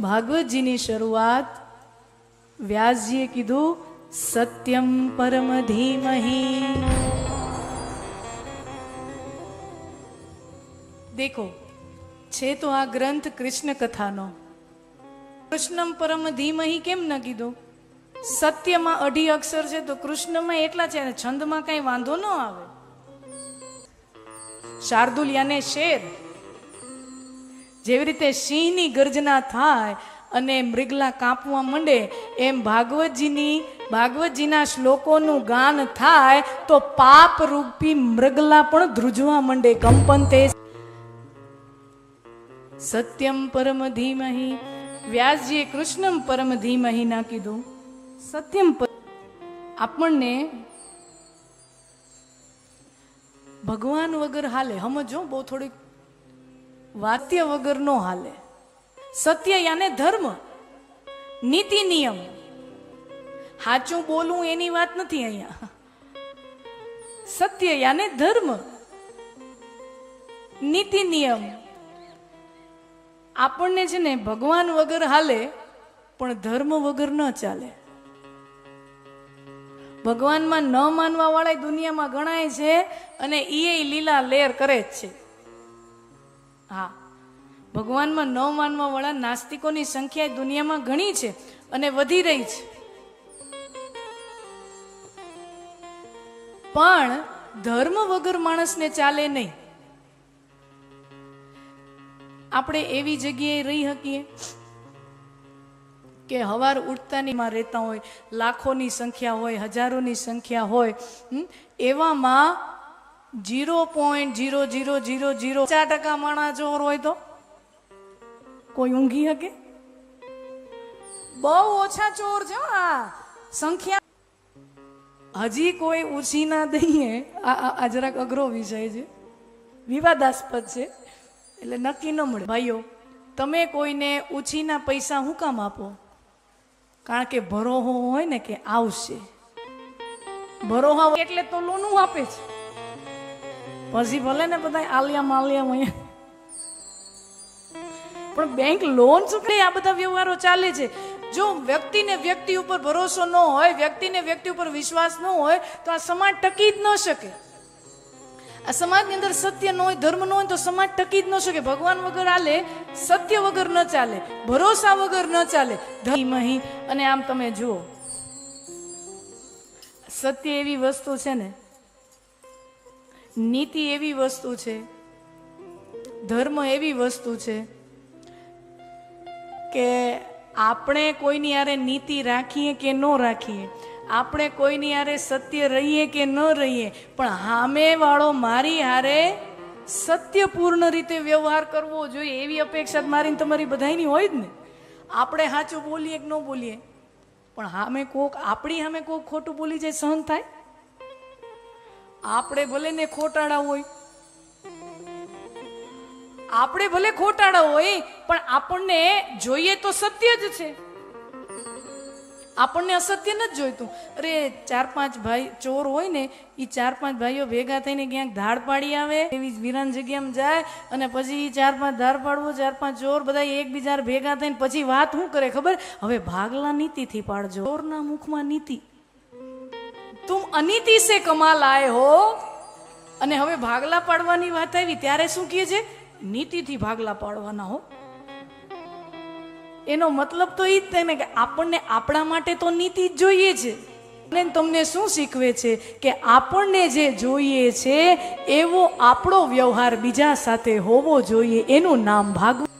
ભાગવતજીની શરૂઆત વ્યાસજીએ કીધું, સત્યમ પરમ ધીમહી. દેખો, છે તો આ ગ્રંથ કૃષ્ણ કથાનો કૃષ્ણમ પરમ ધીમહી કેમ ન કીધું? સત્યમાં અઢી અક્ષર છે તો કૃષ્ણમાં એટલા છે છંદમાં કઈ વાંધો ન આવે? શાર્દુલ યાને શેર જેવી રીતે સિંહની ગર્જના થાય અને મૃગલા કાપવા માંડે, એમ ભાગવતજીની, ભાગવતજીના શ્લોકોનું ગાન થાય, તો પાપ રૂપી મૃગલા પણ ધ્રુજવા માંડે કંપન તે. સત્યમ પરમ ધીમહી, વ્યાસજીએ કૃષ્ણમ પરમ ધીમહી ના કીધું. સત્યમ આપણને ભગવાન વગર હાલે. સમજો, બહુ થોડીક વાત્ય વગર નો હાલે. સત્ય યાને ધર્મ? નીતિ નિયમ. સાચું બોલવું એની વાત નથી અહીંયા. સત્ય યાને ધર્મ? નીતિ નિયમ. આપણને છે ને ભગવાન વગર હાલે, પણ ધર્મ વગર ન ચાલે. ભગવાનમાં ન માનવા વાળા દુનિયામાં ગણાય છે અને એ લીલા લેર કરે જ છે. હા. ભગવાનમાં ન માનવા વાળા નાસ્તિકોની સંખ્યા દુનિયામાં ઘણી છે અને વધી રહી છે. પણ ધર્મ વગર માણસને ચાલે નહીં. આપણે એવી જગ્યાએ રહી શકીએ કે હવાર ઉઠતાનીમાં રહેતા હોય, લાખોની સંખ્યા હોય, હજારોની સંખ્યા હોય એવામાં zero point zero zero zero. Zero ચાર ટકા માણસ ચોર હોય તો? કોઈ ઊંઘી શકે બહુ ઓછા ચોર છે આ. સંખ્યા હજી કોઈ ઓછી ના દઈએ. આ જરાક અઘરો વિષય છે. વિવાદાસ્પદ છે. એટલે નક્કી ન મળે. ભાઈઓ, તમે કોઈને ઉછીના પૈસા હું કામ આપો? કારણ કે ભરોહો હોય ને કે આવશે. ભરોહા એટલે તો લોનું આપે છે. પછી ભલે ને બધા આલિયા માલિયા અહીંયા પણ બેંક લોન ચૂકવે આ બધા વ્યવહારો ચાલે છે. જો વ્યક્તિને વ્યક્તિ ઉપર ભરોસો ન હોય, વ્યક્તિને વ્યક્તિ ઉપર વિશ્વાસ ન હોય, તો આ સમાજ ટકી જ ન શકે. આ સમાજની અંદર સત્ય ન હોય, ધર્મ ન હોય, તો સમાજ ટકી જ ન શકે. ભગવાન વગર હાલે, સત્ય વગર ન ચાલે, ભરોસા વગર ન ચાલે. ધીમહી અને આમ તમે જુઓ. સત્ય એવી વસ્તુ છે ને નીતિ એવી વસ્તુ છે, ધર્મ એવી વસ્તુ છે કે આપણે કોઈની હારે નીતિ રાખીએ કે ન રાખીએ, આપણે કોઈની હારે સત્ય રહીએ કે ન રહીએ, પણ હામેવાળો મારી હારે સત્યપૂર્ણ રીતે વ્યવહાર કરવો જોઈએ એવી અપેક્ષા મારીને તમારી બધાની હોય જ ને. આપણે સાચું બોલીએ કે ન બોલીએ, પણ સામે કોક, આપણી સામે કોક ખોટું બોલી જાય, સહન થાય? આપણે ભલે ને ખોટાડા હોય. આપણે ભલે ખોટાડા હોય, પણ આપણને જોઈએ તો સત્ય જ છે. આપણને અસત્ય નથી જોઈતું. અરે, ચાર પાંચ ભાઈ ચોર હોય ને એ ચાર પાંચ ભાઈઓ ભેગા થઈને ક્યાંક ધાડ પાડી આવે, એવી વિરાન જગ્યામાં જાય, અને પછી એ ચાર પાંચ ધાડ પાડવો, ચાર પાંચ ચોર બધા એકબીજા ભેગા થઈને પછી વાત શું કરે, ખબર? હવે ભાગલા નીતિથી પાડજો. ચોરના મુખમાં નીતિ. તુમ અનિતિ સે કમાલ આય હો. અને હવે ભાગલા પાડવાની વાત આવી, ત્યારે શું કહે છે? નીતિથી ભાગલા પાડવાના હો. એનો મતલબ તો એ જ થાય ને કે આપણને આપણા માટે તો નીતિ જ જોઈએ છે. અને તમને શું શીખવે છે? કે આપણને જે જોઈએ છે, એવો આપણો વ્યવહાર બીજા સાથે હોવો જોઈએ, એનું નામ ભાગવું